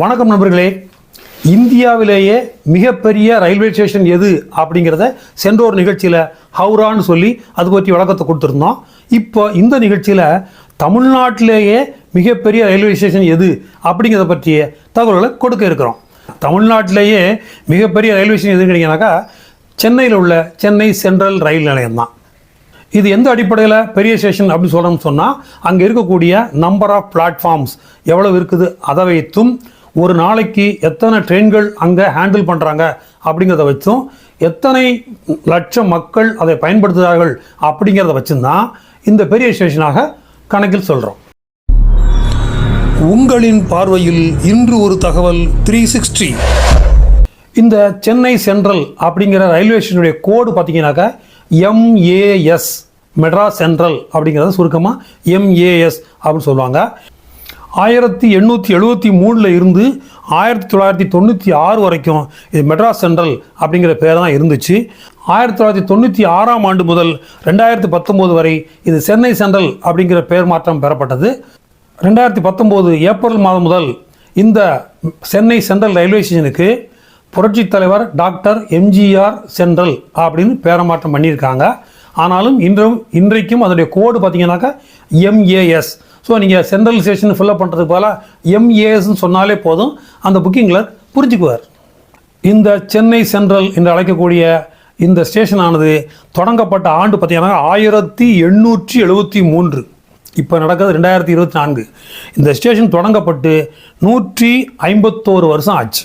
வணக்கம் நண்பர்களே. இந்தியாவிலேயே மிகப்பெரிய ரயில்வே ஸ்டேஷன் எது அப்படிங்கிறத சென்ற ஒரு நிகழ்ச்சியில் ஹவுரான்னு சொல்லி அது பற்றி விளக்கத்தை கொடுத்துருந்தோம். இப்போ இந்த நிகழ்ச்சியில் தமிழ்நாட்டிலேயே மிகப்பெரிய ரயில்வே ஸ்டேஷன் எது அப்படிங்கிறத பற்றிய தகவல்களை கொடுக்க இருக்கிறோம். தமிழ்நாட்டிலேயே மிகப்பெரிய ரயில்வே ஸ்டேஷன் எதுன்னு கேட்டிங்கனாக்கா சென்னையில் உள்ள சென்னை சென்ட்ரல் ரயில் நிலையம் தான். இது எந்த அடிப்படையில் பெரிய ஸ்டேஷன் அப்படின்னு சொல்கிறோம்னு சொன்னால் அங்கே இருக்கக்கூடிய நம்பர் ஆஃப் பிளாட்ஃபார்ம்ஸ் எவ்வளவு இருக்குது அதை வைத்தும் ஒரு நாளைக்கு எத்தனை ட்ரெயின்கள் அங்கே ஹேண்டில் பண்ணுறாங்க அப்படிங்கிறத வச்சும் எத்தனை லட்சம் மக்கள் அதை பயன்படுத்துகிறார்கள் அப்படிங்கிறத வச்சுதான் இந்த பெரிய ஸ்டேஷனாக கணக்கில் சொல்கிறோம் உங்களின் பார்வையில் இன்று ஒரு தகவல் த்ரீ சிக்ஸ்டி இந்த சென்னை சென்ட்ரல் அப்படிங்கிற ரயில்வே ஸ்டேஷனுடைய கோடு பார்த்தீங்கன்னாக்கா எம்ஏஎஸ் மெட்ராஸ் சென்ட்ரல் அப்படிங்கிறத சுருக்கமாக எம்ஏஎஸ் அப்படின்னு சொல்லுவாங்க. ஆயிரத்தி எண்ணூற்றி எழுபத்தி மூணில் இருந்து ஆயிரத்தி தொள்ளாயிரத்தி தொண்ணூற்றி ஆறு வரைக்கும் இது மெட்ராஸ் சென்ட்ரல் அப்படிங்கிற பேர் தான் இருந்துச்சு. ஆயிரத்தி தொள்ளாயிரத்தி தொண்ணூற்றி ஆறாம் ஆண்டு முதல் ரெண்டாயிரத்தி பத்தொம்போது வரை இது சென்னை சென்ட்ரல் அப்படிங்கிற பெயர் மாற்றம் பெறப்பட்டது. ரெண்டாயிரத்தி பத்தொம்போது ஏப்ரல் மாதம் முதல் இந்த சென்னை சென்ட்ரல் ரயில்வே ஸ்டேஷனுக்கு புரட்சித் தலைவர் டாக்டர் எம்ஜிஆர் சென்ட்ரல் அப்படின்னு பேரமாற்றம் பண்ணியிருக்காங்க. ஆனாலும் இன்றும் இன்றைக்கும் அதனுடைய கோடு பார்த்தீங்கன்னாக்கா எம்ஏஎஸ் ஸோ நீங்கள் சென்ட்ரல் ஸ்டேஷன் ஃபில்அப் பண்ணுறதுக்கு போல எம்ஏஎஸ்ன்னு சொன்னாலே போதும். அந்த புக்கிங்கில் புரிஞ்சுக்குவார். இந்த சென்னை சென்ட்ரல் என்று அழைக்கக்கூடிய இந்த ஸ்டேஷனானது தொடங்கப்பட்ட ஆண்டு பார்த்தீங்கன்னா ஆயிரத்தி எண்ணூற்றி எழுபத்தி மூன்று. இப்போ நடக்கிறது ரெண்டாயிரத்தி இருபத்தி நான்கு. இந்த ஸ்டேஷன் தொடங்கப்பட்டு நூற்றி ஐம்பத்தோரு வருஷம் ஆச்சு.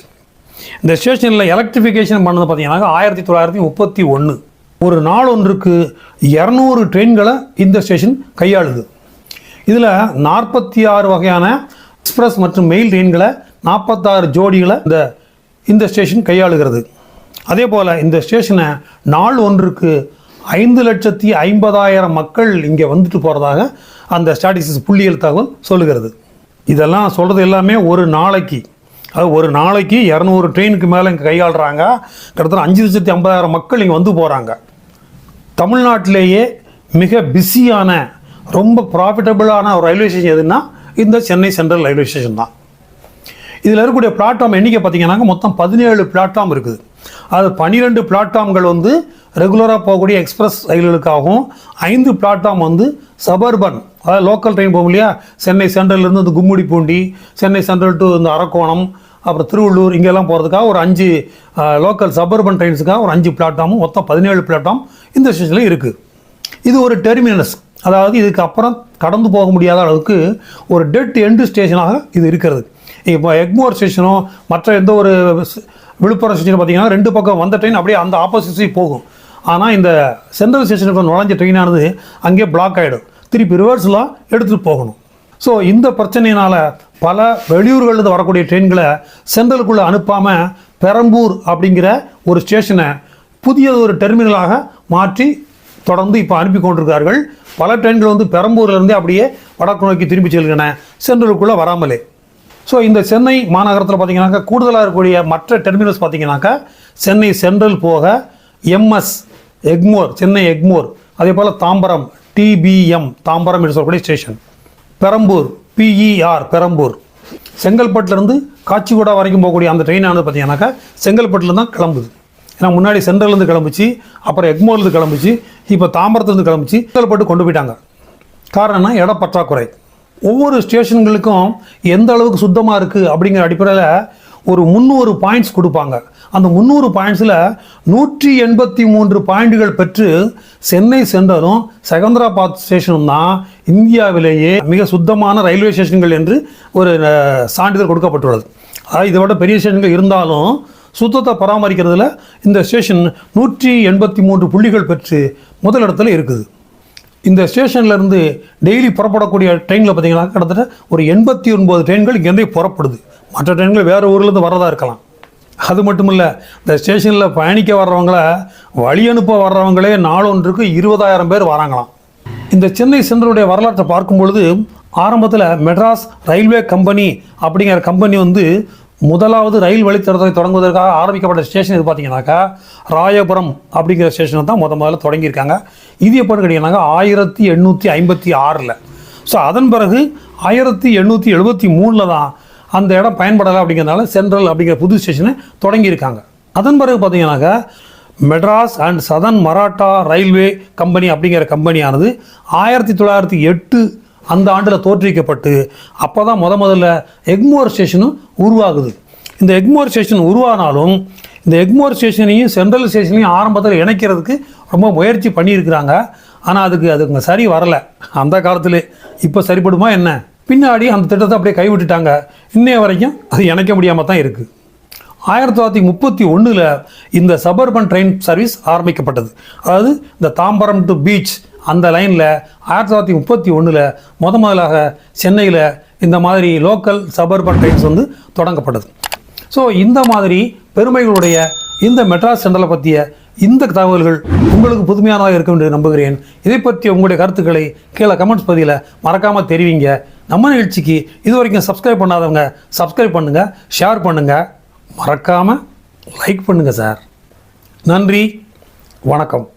இந்த ஸ்டேஷனில் எலக்ட்ரிஃபிகேஷன் பண்ணது பார்த்தீங்கன்னா ஆயிரத்தி தொள்ளாயிரத்தி முப்பத்தி ஒன்று ஒரு நாள் ஒன்றுக்கு இரநூறு ட்ரெயின்களை இந்த ஸ்டேஷன் கையாளுது. இதில் நாற்பத்தி ஆறு வகையான எக்ஸ்பிரஸ் மற்றும் மெயில் ட்ரெயின்களை நாற்பத்தாறு ஜோடிகளை இந்த இந்த ஸ்டேஷன் கையாளுகிறது. அதே போல் இந்த ஸ்டேஷனை நாள் ஒன்றுக்கு ஐந்து லட்சத்தி ஐம்பதாயிரம் மக்கள் இங்கே வந்துட்டு போகிறதாக அந்த ஸ்டாட்டிஸ்டிக்ஸ் புள்ளியியல் தகவல் சொல்லுகிறது. இதெல்லாம் சொல்கிறது எல்லாமே ஒரு நாளைக்கு. அது ஒரு நாளைக்கு இரநூறு ட்ரெயினுக்கு மேலே இங்கே கையாளுறாங்க. கிட்டத்தட்ட அஞ்சு லட்சத்தி ஐம்பதாயிரம் மக்கள் இங்கே வந்து போகிறாங்க தமிழ்நாட்டிலேயே மிக பிஸியான ரொம்ப ப்ராஃபிட்டபுளான ஒரு ரயில்வே ஸ்டேஷன் எதுன்னா இந்த சென்னை சென்ட்ரல் ரயில்வே ஸ்டேஷன் தான். இதில் இருக்கக்கூடிய பிளாட்ஃபார்ம் எண்ணிக்கை பார்த்தீங்கன்னாக்க மொத்தம் பதினேழு பிளாட்ஃபார்ம் இருக்குது. அது பன்னிரெண்டு பிளாட்ஃபார்ம்கள் வந்து ரெகுலராக போகக்கூடிய எக்ஸ்பிரஸ் ரயில்களுக்காகவும் ஐந்து பிளாட்ஃபார்ம் வந்து சபர்பன் அதாவது லோக்கல் ட்ரெயின் போகும் இல்லையா? சென்னை சென்ட்ரல்லேருந்து இந்த கும்முடிப்பூண்டி சென்னை சென்ட்ரல் டு இந்த அரக்கோணம் அப்புறம் திருவள்ளூர் இங்கெல்லாம் போகிறதுக்காக ஒரு அஞ்சு லோக்கல் சபர்பன் ட்ரெயின்ஸுக்காக ஒரு அஞ்சு பிளாட்ஃபார்மும் மொத்தம் பதினேழு பிளாட்ஃபார்ம் இந்த ஸ்டேஷனில் இருக்குது இது ஒரு டெர்மினஸ் அதாவது இதுக்கு அப்புறம் கடந்து போக முடியாத அளவுக்கு ஒரு டெட் எண்டு ஸ்டேஷனாக இது இருக்கிறது. இப்போ எக்மோர் ஸ்டேஷனோ மற்ற எந்த ஒரு விழுப்புரம் ஸ்டேஷனும் பார்த்தீங்கன்னா ரெண்டு பக்கம் வந்த ட்ரெயின் அப்படியே அந்த ஆப்போசிட் போகும். ஆனால் இந்த சென்ட்ரல் ஸ்டேஷனுக்கு நுழைஞ்ச ட்ரெயினானது அங்கே பிளாக் ஆகிடும் திருப்பி ரிவர்ஸ்லாம் எடுத்துகிட்டு போகணும். ஸோ இந்த பிரச்சனையினால் பல வெளியூர்கள்லேருந்து வரக்கூடிய ட்ரெயின்களை சென்ட்ரலுக்குள்ளே அனுப்பாமல் பெரம்பூர் அப்படிங்கிற ஒரு ஸ்டேஷனை புதிய ஒரு டெர்மினலாக மாற்றி தொடர்ந்து இப்போ அனுப்பி கொண்டிருக்கார்கள் பல ட்ரெயின்கள் வந்து பெரம்பூர்லேருந்தே அப்படியே வடக்கு நோக்கி திரும்பி செல்கின்றன. சென்ட்ரலுக்குள்ளே வராமலே. ஸோ இந்த சென்னை மாநகரத்தில் பார்த்தீங்கன்னாக்கா கூடுதலாக இருக்கக்கூடிய மற்ற டெர்மினல்ஸ் பார்த்தீங்கன்னாக்கா சென்னை சென்ட்ரல் போக எம்எஸ் எக்மோர் சென்னை எக்மோர் அதே போல் தாம்பரம் டிபிஎம் தாம்பரம் என்று சொல்லக்கூடிய ஸ்டேஷன் பெரம்பூர் பிஇஆர் பெரம்பூர். செங்கல்பட்டுலேருந்து காச்சிகுடா வரைக்கும் போகக்கூடிய அந்த ட்ரெயினானது பார்த்தீங்கன்னாக்கா செங்கல்பட்டில் தான் கிளம்புது. ஏன்னா முன்னாடி சென்ட்ரல்லேருந்து கிளம்புச்சு அப்புறம் எக்மோர்லேருந்து கிளம்புச்சு இப்போ தாம்பரத்துலேருந்து கிளம்பிச்சு பட்டு கொண்டு போயிட்டாங்க. காரணம்னா இட பற்றாக்குறை. ஒவ்வொரு ஸ்டேஷன்களுக்கும் எந்த அளவுக்கு சுத்தமாக இருக்குது அப்படிங்கிற அடிப்படையில் ஒரு முந்நூறு பாயிண்ட்ஸ் கொடுப்பாங்க. அந்த முந்நூறு பாயிண்ட்ஸில் நூற்றி எண்பத்தி மூன்று பாயிண்ட்டுகள் பெற்று சென்னை சென்றதும் செகந்திராபாத் ஸ்டேஷனும் தான் இந்தியாவிலேயே மிக சுத்தமான ரயில்வே ஸ்டேஷன்கள் என்று ஒரு சான்றிதழ் கொடுக்கப்பட்டுள்ளது. அதாவது இதை விட பெரிய ஸ்டேஷன்கள் இருந்தாலும் சுத்தத்தை பராமரிக்கிறதுல இந்த ஸ்டேஷன் நூற்றி எண்பத்தி மூன்று புள்ளிகள் பெற்று முதலிடத்தில் இருக்குது. இந்த ஸ்டேஷன்லேருந்து டெய்லி புறப்படக்கூடிய ட்ரெயினில் பார்த்தீங்கன்னா கிட்டத்தட்ட ஒரு எண்பத்தி ஒன்பது ட்ரெயின்கள் இங்கேருந்தே புறப்படுது. மற்ற ட்ரெயின்கள் வேறு ஊர்லேருந்து வரதா இருக்கலாம். அது மட்டும் இல்லை இந்த ஸ்டேஷனில் பயணிக்க வர்றவங்கள வழி அனுப்ப வர்றவங்களே நாளொன்றுக்கு இருபதாயிரம் பேர் வராங்களாம். இந்த சென்னை சென்ட்ரலுடைய வரலாற்றை பார்க்கும் பொழுது ஆரம்பத்தில் மெட்ராஸ் ரயில்வே கம்பெனி அப்படிங்கிற கம்பெனி வந்து முதலாவது ரயில் வழித்தடத்தை தொடங்குவதற்காக ஆரம்பிக்கப்பட்ட ஸ்டேஷன் இது பார்த்தீங்கன்னாக்கா ராயபுரம் அப்படிங்கிற ஸ்டேஷனை தான் முத முதல்ல தொடங்கியிருக்காங்க. இது எப்போன்னு கேட்டிங்கன்னாக்கா ஆயிரத்தி எண்ணூற்றி ஐம்பத்தி ஆறில். ஸோ அதன் பிறகு ஆயிரத்தி எண்ணூற்றி எழுபத்தி மூணில் தான் அந்த இடம் பயன்படலை அப்படிங்கிறதுனால சென்ட்ரல் அப்படிங்கிற புது ஸ்டேஷனை தொடங்கியிருக்காங்க. அதன் பிறகு பார்த்தீங்கன்னாக்கா Madras and southern Maratha railway company அப்படிங்கிற கம்பெனியானது ஆயிரத்தி தொள்ளாயிரத்தி எட்டு அந்த ஆண்டில் தோற்றுவிக்கப்பட்டு அப்போ தான் முத முதல்ல எக்மோர் ஸ்டேஷனும் உருவாகுது. இந்த எக்மோர் ஸ்டேஷன் உருவானாலும் இந்த எக்மோர் ஸ்டேஷனையும் சென்ட்ரல் ஸ்டேஷனையும் ஆரம்பத்தில் இணைக்கிறதுக்கு ரொம்ப முயற்சி பண்ணியிருக்கிறாங்க. ஆனால் அதுக்கு அதுங்க சரி வரலை. அந்த காலத்திலே இப்போ சரிப்படுமா என்ன? பின்னாடி அந்த திட்டத்தை அப்படியே கைவிட்டுட்டாங்க. இன்னைய வரைக்கும் அது இணைக்க முடியாமல் தான் இருக்குது ஆயிரத்தி தொள்ளாயிரத்தி முப்பத்தி ஒன்றில் இந்த சபர்பன் ட்ரெயின் சர்வீஸ் ஆரம்பிக்கப்பட்டது. அதாவது இந்த தாம்பரம் டு பீச் அந்த லைனில் ஆயிரத்தி தொள்ளாயிரத்தி முப்பத்தி ஒன்றில் முத முதலாக சென்னையில் இந்த மாதிரி லோக்கல் சபர்பன் ட்ரெயின்ஸ் வந்து தொடங்கப்பட்டது. ஸோ இந்த மாதிரி பெருமைகளுடைய இந்த மெட்ராஸ் சென்டரை பற்றிய இந்த தகவல்கள் உங்களுக்கு புதுமையானதாக இருக்கும் என்று நம்புகிறேன். இதை பற்றி உங்களுடைய கருத்துக்களை கீழே கமெண்ட்ஸ் பதிவில் மறக்காமல் தெரிவிங்க. நம்ம நிகழ்ச்சிக்கு இது வரைக்கும் சப்ஸ்கிரைப் பண்ணாதவங்க சப்ஸ்கிரைப் பண்ணுங்கள் ஷேர் பண்ணுங்கள் மறக்காமல் லைக் பண்ணுங்கள் சார். நன்றி. வணக்கம்.